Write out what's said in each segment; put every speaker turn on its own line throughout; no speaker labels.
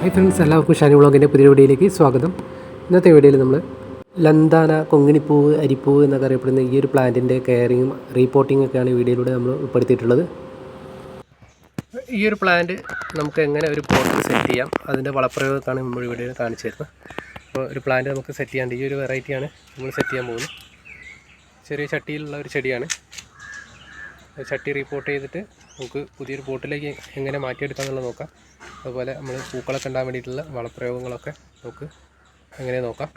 Hi friends എല്ലാവർക്കും ഷാനി വ്ളോഗിന്റെ പുതിയ വീഡിയോയിലേക്ക് സ്വാഗതം. ഇന്നത്തെ വീഡിയോയിൽ നമ്മൾ ലന്താന കൊങ്ങിണിപ്പൂവ് അരിപ്പൂവ് എന്നൊക്കെ അറിയപ്പെടുന്ന ഈ ഒരു പ്ലാന്റിന്റെ കെയറിങ്ങും റീപോർട്ടിംഗ് ഒക്കെയാണ് വീഡിയോയിലൂടെ നമ്മൾ ഉൾപ്പെടുത്തിയിട്ടുള്ളത്. ഈ ഒരു പ്ലാന്റ് നമുക്ക് എങ്ങനെ ഒരു പോട്ട് സെറ്റ് ചെയ്യാം അതിന്റെ വളപ്രയോഗമൊക്കെയാണ് നമ്മൾ വീഡിയോയിൽ കാണിച്ചു തരുന്നത്. അപ്പോൾ ഒരു പ്ലാന്റ് നമുക്ക് സെറ്റ് ചെയ്യാണ്ട് ഈ ഒരു വെറൈറ്റിയാണ് നമ്മൾ സെറ്റ് ചെയ്യാൻ പോകുന്നത്. ചെറിയ ചട്ടിയിലുള്ള ഒരു ചെടിയാണ്. ചട്ടി റിപ്പോർട്ട് ചെയ്തിട്ട് നമുക്ക് പുതിയൊരു പോട്ടിലേക്ക് എങ്ങനെ മാറ്റിയെടുക്കാം എന്നുള്ളത് നോക്കാം. അതുപോലെ നമ്മൾ പൂക്കളൊക്കെ ഉണ്ടാകാൻ വേണ്ടിയിട്ടുള്ള വളപ്രയോഗങ്ങളൊക്കെ നമുക്ക് എങ്ങനെ നോക്കാം.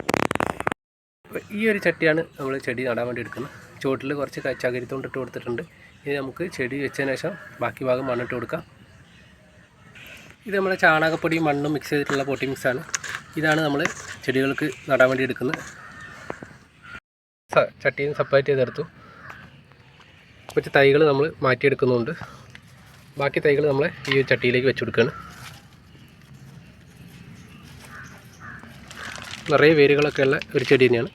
അപ്പോൾ ഈ ഒരു ചട്ടിയാണ് നമ്മൾ ചെടി നടാൻ വേണ്ടി എടുക്കുന്നത്. ചുവട്ടിൽ കുറച്ച് ചകരിത്തോണ്ടിട്ട് കൊടുത്തിട്ടുണ്ട്. ഇനി നമുക്ക് ചെടി വെച്ചതിന് ശേഷം ബാക്കി ഭാഗം മണ്ണിട്ട് കൊടുക്കാം. ഇത് നമ്മുടെ ചാണകപ്പൊടിയും മണ്ണും മിക്സ് ചെയ്തിട്ടുള്ള പൊട്ടി മിക്സാണ് ഇതാണ് നമ്മൾ ചെടികൾക്ക് നടാൻ വേണ്ടി എടുക്കുന്നത്. ചട്ടിയും സെപ്പറേറ്റ് ചെയ്തെടുത്തു. കുറച്ച് തൈകൾ നമ്മൾ മാറ്റിയെടുക്കുന്നുണ്ട്. ബാക്കി തൈകൾ നമ്മൾ ഈ ചട്ടിയിലേക്ക് വെച്ച് കൊടുക്കുകയാണ് നിറയെ വേരുകളൊക്കെ ഉള്ള ഒരു ചെടി തന്നെയാണ്.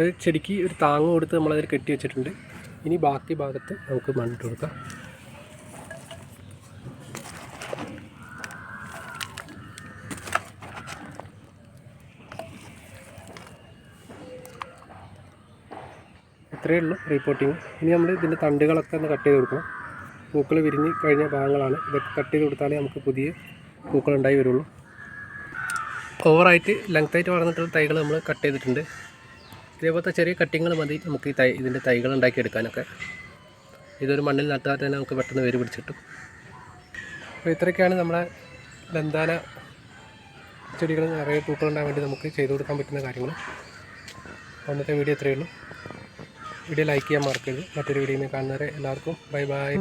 ഒരു ചെടിക്ക് ഒരു താങ്ങ് കൊടുത്ത് നമ്മളതിൽ കെട്ടി വെച്ചിട്ടുണ്ട്. ഇനി ബാക്കി ഭാഗത്ത് നമുക്ക് മണ്ണിട്ട് കൊടുക്കാം. ഇത്രയേ ഉള്ളൂ റിപ്പോർട്ടിങ് ഇനി നമ്മൾ ഇതിന്റെ തണ്ടുകളൊക്കെ ഒന്ന് കട്ട് ചെയ്ത് കൊടുക്കണം. പൂക്കൾ വിരിഞ്ഞ് കഴിഞ്ഞ ഭാഗങ്ങളാണ്. ഇതൊക്കെ കട്ട് ചെയ്ത് കൊടുത്താലേ നമുക്ക് പുതിയ പൂക്കൾ ഉണ്ടായി വരുള്ളൂ ഓവറായിട്ട് ലെങ്ത്തായിട്ട് വളർന്നിട്ടുള്ള തൈകൾ നമ്മൾ കട്ട് ചെയ്തിട്ടുണ്ട്. ഇതേപോലത്തെ ചെറിയ കട്ടിങ്ങൾ മതി നമുക്ക് ഈ തൈ ഇതിന്റെ തൈകൾ ഉണ്ടാക്കിയെടുക്കാനൊക്കെ. ഇതൊരു മണ്ണിൽ നട്ടാൽ തന്നെ നമുക്ക് പെട്ടെന്ന് വേര് പിടിച്ചിട്ടും. അപ്പോൾ ഇത്രയൊക്കെയാണ് നമ്മളെ ലന്താന ചെടികൾ നിറയെ പൂക്കൾ ഉണ്ടാകാൻ വേണ്ടി നമുക്ക് ചെയ്തു കൊടുക്കാൻ പറ്റുന്ന കാര്യങ്ങൾ അന്നത്തെ വീഡിയോ ഇത്രയേ ഉള്ളൂ. വീഡിയോ ലൈക്ക് ചെയ്യാൻ മറക്കരുത്. മറ്റൊരു വീഡിയോയിൽ കാണുന്നവരെ എല്ലാവർക്കും ബൈ ബൈ.